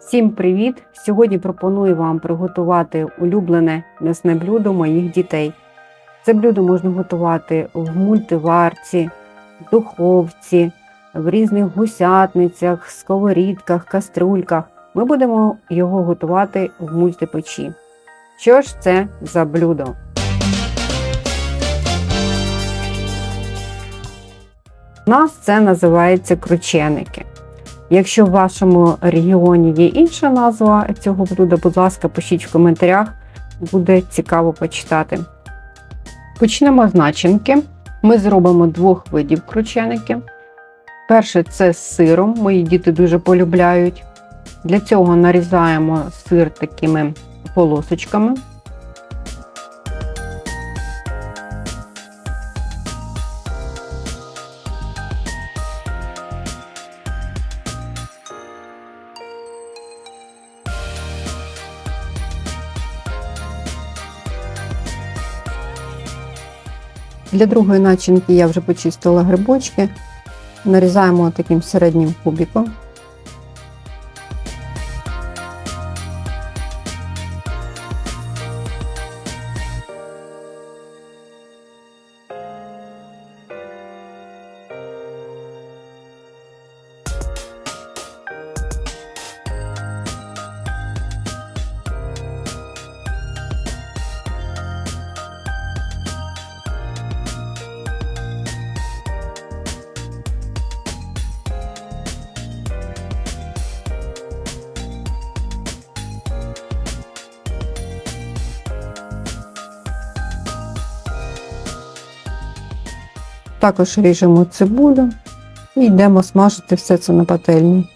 Всім привіт! Сьогодні пропоную вам приготувати улюблене м'ясне блюдо моїх дітей. Це блюдо можна готувати в мультиварці, в духовці, в різних гусятницях, сковорідках, каструльках. Ми будемо його готувати в мультипечі. Що ж це за блюдо? У нас це називається крученики. Якщо в вашому регіоні є інша назва цього блюда, будь ласка, пишіть в коментарях, буде цікаво почитати. Почнемо з начинки. Ми зробимо двох видів крученики. Перше це з сиром, мої діти дуже полюбляють. Для цього нарізаємо сир такими полосочками. Для другої начинки я вже почистила грибочки. Нарізаємо таким середнім кубиком. Також ріжемо цибулю і йдемо смажити все це на пательні.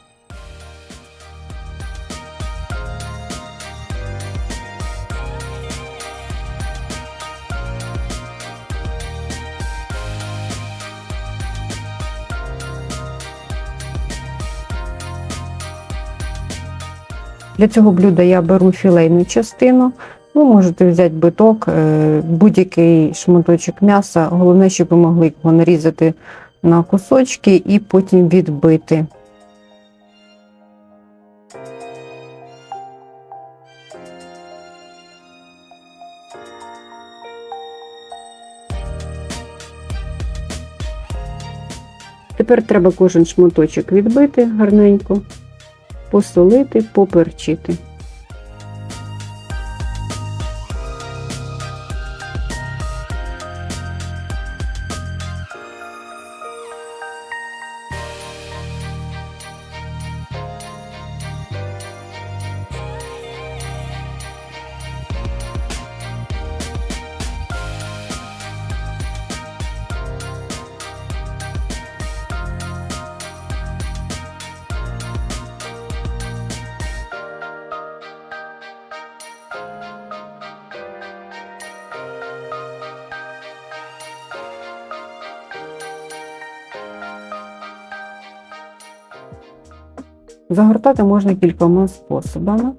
Для цього блюда я беру філейну частину. Ви можете взяти биток, е, будь-який шматочок м'яса. Головне, щоб ви могли його нарізати на кусочки і потім відбити. Тепер треба кожен шматочок відбити гарненько, посолити, поперчити. Загортати можна кількома способами.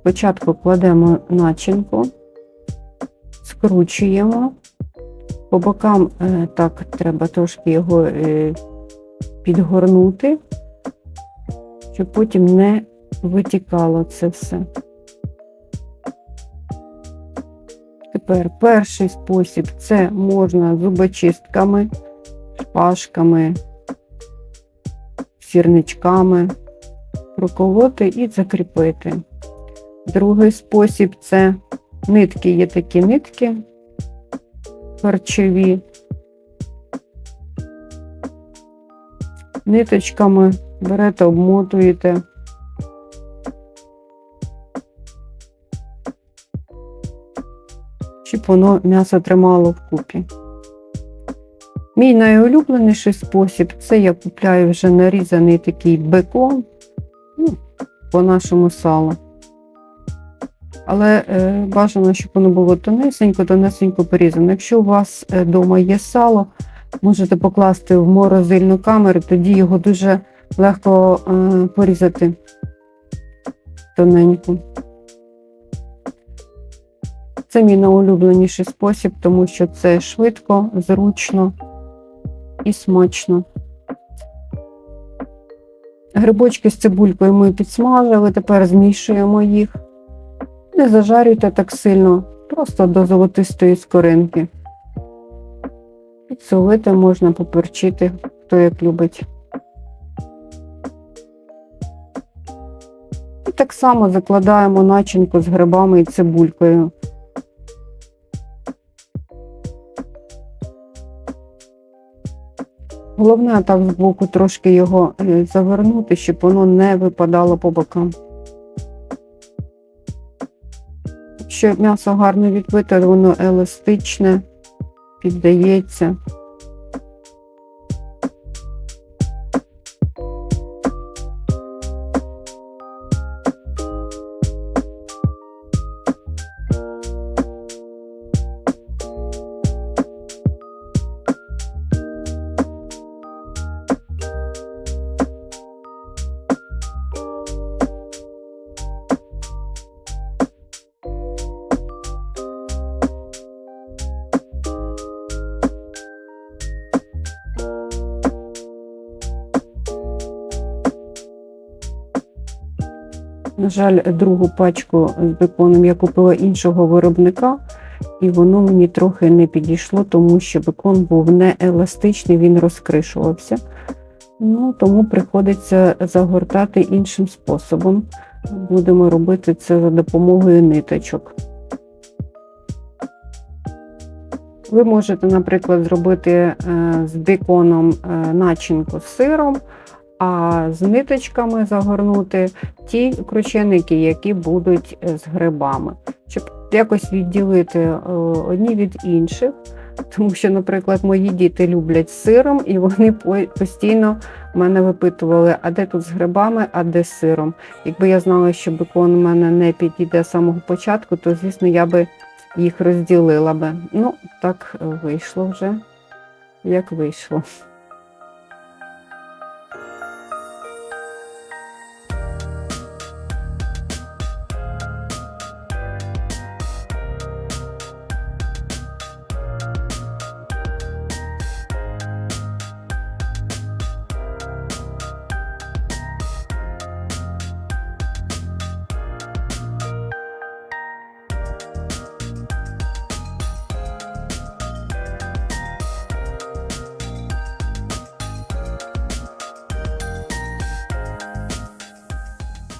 Спочатку кладемо начинку, скручуємо. По бокам е, так треба трошки його е, підгорнути, щоб потім не витікало це все. Тепер перший спосіб це можна зубочистками, шпажками, сірничками проколоти і закріпити. Другий спосіб це нитки, є такі нитки харчові. Ниточками берете, обмотуєте. Щоб воно м'ясо тримало вкупі. Мій найулюбленіший спосіб це я купляю вже нарізаний такий бекон ну, по нашому салу. Але е, бажано, щоб воно було тонесенько, тонесенько порізано. Якщо у вас вдома є сало, можете покласти в морозильну камеру, тоді його дуже легко е, порізати тоненько. Це мій найулюбленіший спосіб, тому що це швидко, зручно і смачно. Грибочки з цибулькою ми підсмажили, тепер змішуємо їх. Не зажарюйте так сильно, просто до золотистої скоринки. Підсолити можна поперчити, хто як любить. І так само закладаємо начинку з грибами і цибулькою. Головне так боку трошки його е, завернути, щоб воно не випадало по бокам. Якщо м'ясо гарно відбите, воно еластичне, піддається. На жаль, другу пачку з беконом я купила іншого виробника, і воно мені трохи не підійшло, тому що бекон був не еластичний, він розкришувався. Ну, тому приходиться загортати іншим способом. Будемо робити це за допомогою ниточок. Ви можете, наприклад, зробити е, з беконом е, начинку з сиром, а з ниточками загорнути ті крученики, які будуть е, з грибами, щоб якось відділити е, одні від інших. Тому що, наприклад, мої діти люблять сиром, і вони постійно мене випитували, а де тут з грибами, а де з сиром. Якби я знала, що бекон у мене не підійде з самого початку, то звісно я би їх розділила би. Ну, так е, вийшло вже, як вийшло.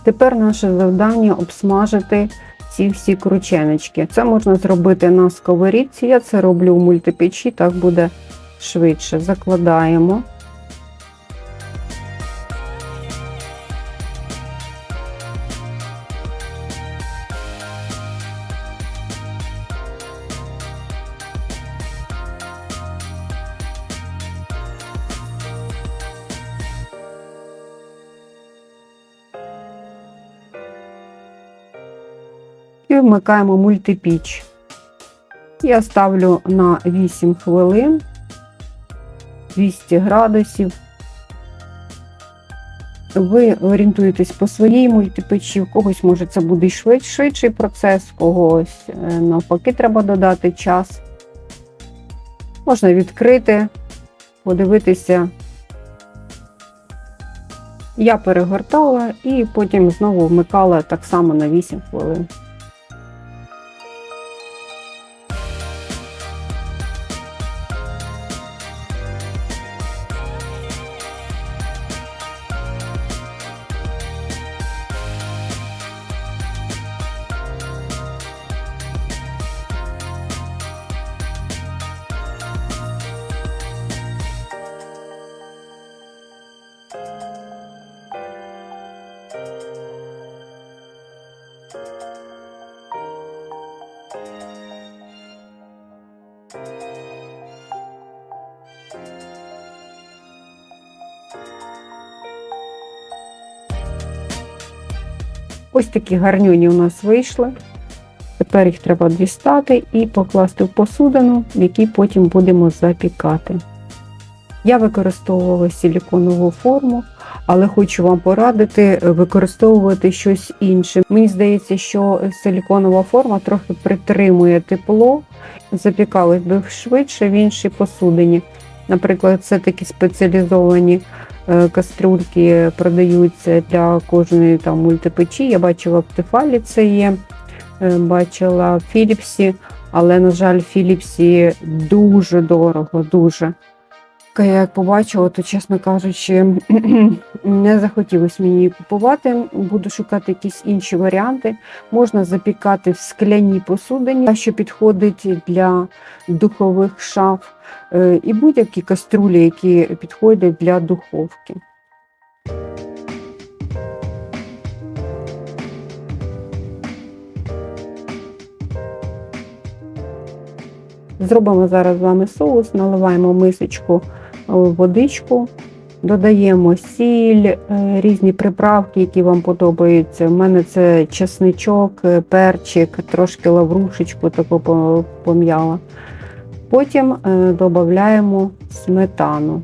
Тепер наше завдання обсмажити ці всі крученочки. Це можна зробити на сковорідці. Я це роблю в мультипечі, так буде швидше. Закладаємо. І вмикаємо мультипіч. Я ставлю на 8 хвилин 200 градусів. Ви орієнтуєтесь по своїй мультипечі, в когось може це буде швидший процес, в когось е, навпаки треба додати час. Можна відкрити, подивитися. Я перегортала і потім знову вмикала так само на 8 хвилин. Ось такі гарнюні у нас вийшли. Тепер їх треба дістати і покласти в посудину, в якій потім будемо запікати. Я використовувала силіконову форму, але хочу вам порадити використовувати щось інше. Мені здається, що силіконова форма трохи притримує тепло, запікалось би швидше в іншій посудині. Наприклад, це такі спеціалізовані е, каструльки продаються для кожної там мультипечі. Я бачила в Тефалі це є, е, бачила в Філіпсі, але, на жаль, в Філіпсі дуже дорого, дуже. Як побачила, то, чесно кажучи, не захотілося мені її купувати. Буду шукати якісь інші варіанти. Можна запікати в скляній посудині, що підходить для духових шаф, е, і будь-які каструлі, які підходять для духовки. Зробимо зараз з вами соус, наливаємо в мисочку е, водичку, додаємо сіль, е, різні приправки, які вам подобаються. У мене це чесничок, е, перчик, трошки лаврушечку таку пом'яла. Потім е, додаємо сметану.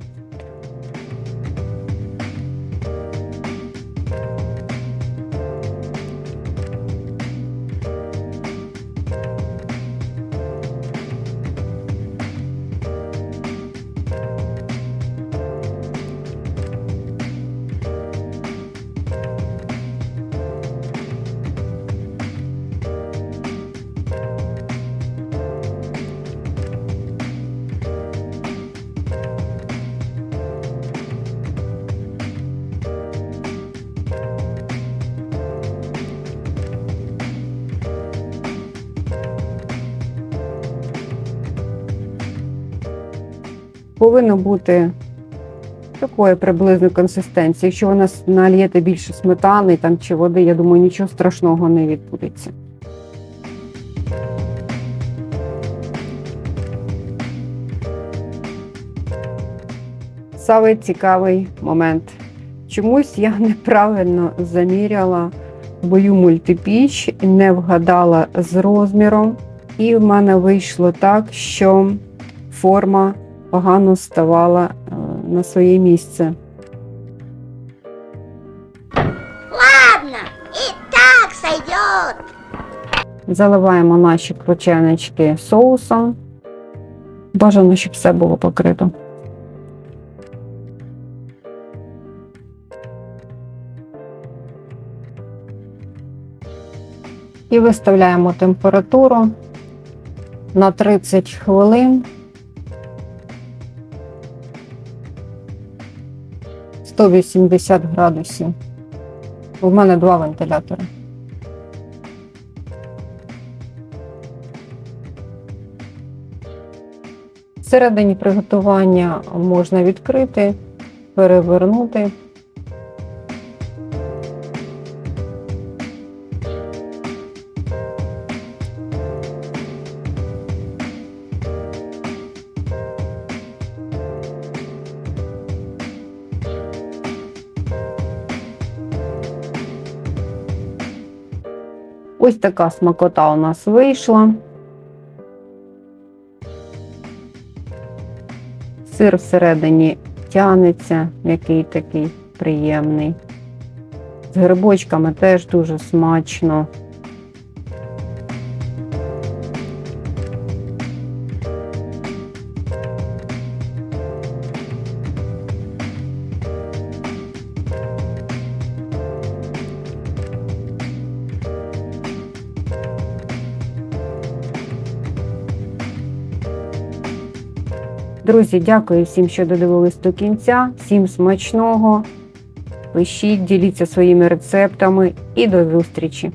Повинно бути такої приблизної консистенції. Якщо ви нас нальєте більше сметани там, чи води, я думаю, нічого страшного не відбудеться. Саме цікавий момент. Чомусь я неправильно заміряла свою мультипіч, не вгадала з розміром, і в мене вийшло так, що форма погано ставала е, на своє місце. Ладно, и так сойдет. Заливаємо наші крученички соусом. Бажано, щоб все було покрито. І виставляємо температуру на 30 хвилин. 180 градусів. У мене два вентилятори. Всередині приготування можна відкрити, перевернути. Ось така смакота у нас вийшла. Сир всередині тянеться, який такий приємний. З грибочками теж дуже смачно. Друзі, дякую всім, що додивились до кінця. Всім смачного. Пишіть, діліться своїми рецептами і до зустрічі!